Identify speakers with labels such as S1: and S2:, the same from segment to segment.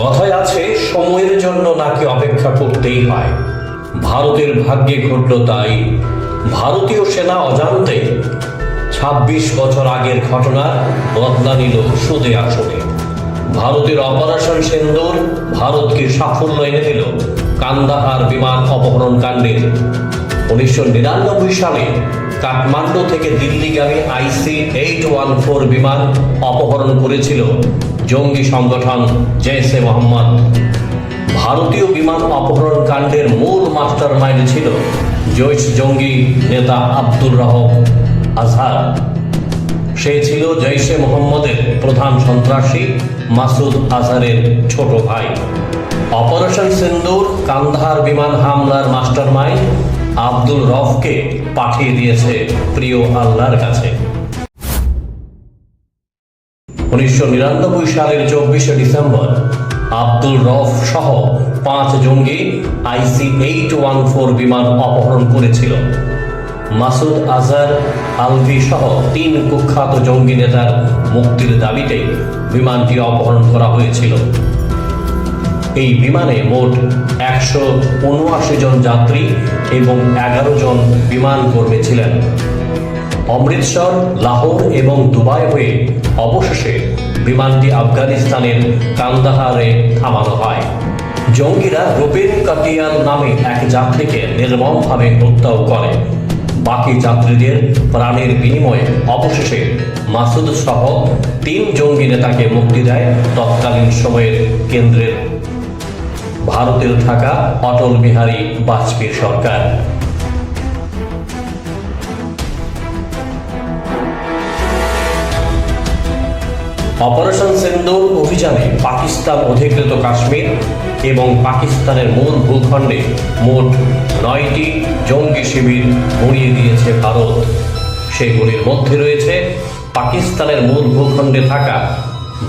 S1: কথায় আছে, সময়ের জন্য নাকি অপেক্ষা করতেই হয়। ভারতের ভাগ্যে ঘটল তাই। ভারতীয় সেনা অজান্তে ছাব্বিশ বছর আগের ঘটনার বদলা নিল সুদে আসলে ভারতের অপারেশন সেন্দুর ভারতকে সাফল্য এনে দিল কান্দাহার বিমান অপহরণ কাণ্ডের। উনিশশো নিরানব্বই সালে কাঠমান্ডু থেকে দিল্লিগামী আইসি এইট ওয়ান ফোর বিমান অপহরণ করেছিল। জঙ্গি সংগঠন জেসে মোহাম্মদ। ভারতীয় বিমান অপহরণ কাণ্ডের মূল মাস্টার মাইন্ড ছিল জৈশ জঙ্গি নেতা আব্দুর রহম আজহার। সে ছিল জৈশে মোহাম্মদের প্রধান সন্ত্রাসী মাসুদ আজহারের ছোট ভাই। অপারেশন সিন্দুর কান্দাহার বিমান হামলার মাস্টারমাইন্ড আব্দুল রফকে পাঠিয়ে দিয়েছে প্রিয় আল্লাহর কাছে। উনিশশো নিরানব্বই সালের চব্বিশে ডিসেম্বর আব্দুল রফ সহ পাঁচ জঙ্গি আইসি এইট ওয়ান ফোর বিমান অপহরণ করেছিল। মাসুদ আজহার আলভি সহ তিন কুখ্যাত জঙ্গি নেতার মুক্তির দাবিতে বিমানটি অপহরণ করা হয়েছিল। এই বিমানে মোট একশো উনআশি জন যাত্রী এবং এগারো জন বিমান কর্মী ছিলেন। অমৃতসর, লাহোর এবং দুবাই হয়ে অবশেষে বিমানটি আফগানিস্তানের কান্দাহারে থামানো হয়। জঙ্গিরা রুবেন কাটিয়াল নামে এক যাত্রীকে নির্মমভাবে হত্যাও করে। বাকি যাত্রীদের প্রাণের বিনিময়ে অবশেষে মাসুদ সহ তিন জঙ্গি নেতাকে মুক্তি দেয় তৎকালীন সময়ের কেন্দ্রের। ভারতের থাকা অটল বিহারী বাজপেয়ী সরকার। অপারেশন সিন্দুর অভিযানে পাকিস্তান অধিকৃত কাশ্মীর এবং পাকিস্তানের মূল ভূখণ্ডে মোট নয়টি জঙ্গি শিবির গড়িয়ে দিয়েছে ভারত। সেগুলির মধ্যে রয়েছে পাকিস্তানের মূল ভূখণ্ডে থাকা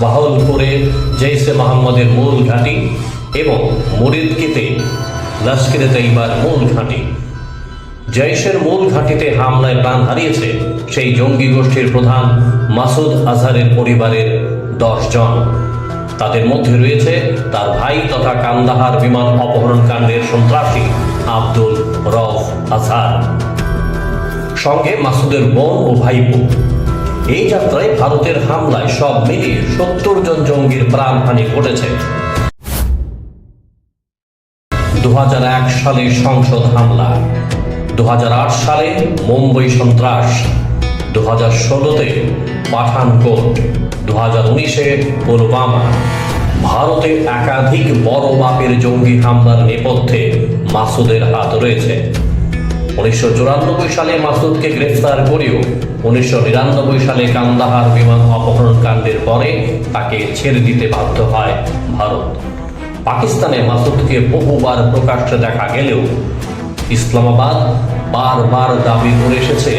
S1: বাহলপুরে জৈসে মোহাম্মদের মূল ঘাঁটি এবং মুরিদকিতে লস্করে তৈবার মূল ঘাঁটি। জৈশের মূল ঘাঁটিতে হামলায় প্রাণ হারিয়েছে সেই জঙ্গি গোষ্ঠীর প্রধান মাসুদ আজহারের পরিবারের দশ জন। তাদের মধ্যে রয়েছে তার ভাই তথা কান্দাহার বিমান অপহরণ কাণ্ডের সন্ত্রাসী আব্দুল রফ আজহার। সঙ্গে মাসুদের বোন ও ভাইপো এই যাত্রায় ভারতের হামলায় সব মিলিয়ে সত্তর জন জঙ্গির প্রাণহানি ঘটেছে। দু হাজার এক সালে সংসদ হামলা। দু হাজার আট সালে মুম্বই সন্ত্রাস দু হাজার ষোলোতে পাঠানকোট দু হাজার উনিশে পুলওয়ামা। ভারতে একাধিক বড় মাপের জঙ্গি হামলার নেপথ্যে মাসুদের হাত রয়েছে। উনিশশো চুরানব্বই সালে মাসুদকে গ্রেফতার করেও উনিশশো নিরানব্বই সালে কান্দাহার বিমান অপহরণ কাণ্ডের পরে তাকে ছেড়ে দিতে বাধ্য হয় ভারত। পাকিস্তানে মাসুদকে বহুবার প্রকাশ্যে দেখা গেলেও ইসলামাবাদ বারবার দাবি করে এসেছে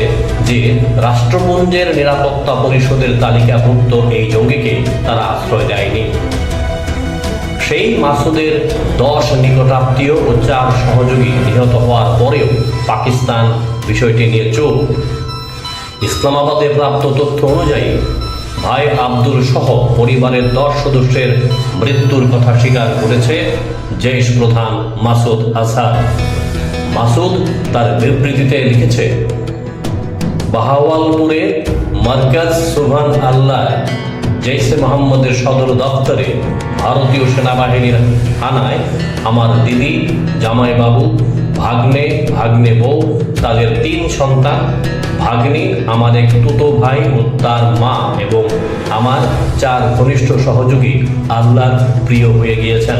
S1: যে রাষ্ট্রপুঞ্জের নিরাপত্তা পরিষদের তালিকাভুক্ত এই জঙ্গিকে তারা আশ্রয় দেয়নি। সেই মাসুদের দশ নিকটাত্মীয় ও চার সহযোগী নিহত হওয়ার পরেও পাকিস্তান বিষয়টি নিয়ে চোখ ইসলামাবাদে প্রাপ্ত তথ্য অনুযায়ী, ভাই আব্দুল সহ পরিবারের দশ সদস্যের মৃত্যুর কথা স্বীকার করেছে জেশ প্রধান মাসুদ আজহার। মাসুদ তার বিবৃতিতে লিখেছে, বাহাওয়ালপুরে মার্কাজ সুবহান আল্লাহ জৈসে মোহাম্মদের সদর দপ্তরে ভারতীয় সেনাবাহিনীর থানায় আমার দিদি, জামাইবাবু, ভাগ্নে ভাগ্নে বউ, তাদের তিন সন্তান, ভাগ্নি, আমার এক তুতো ভাই ও তার মা এবং আমার চার ঘনিষ্ঠ সহযোগী আল্লাহর প্রিয় হয়ে গিয়েছেন।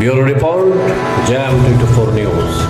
S1: Bureau Report, Jam into 4 News.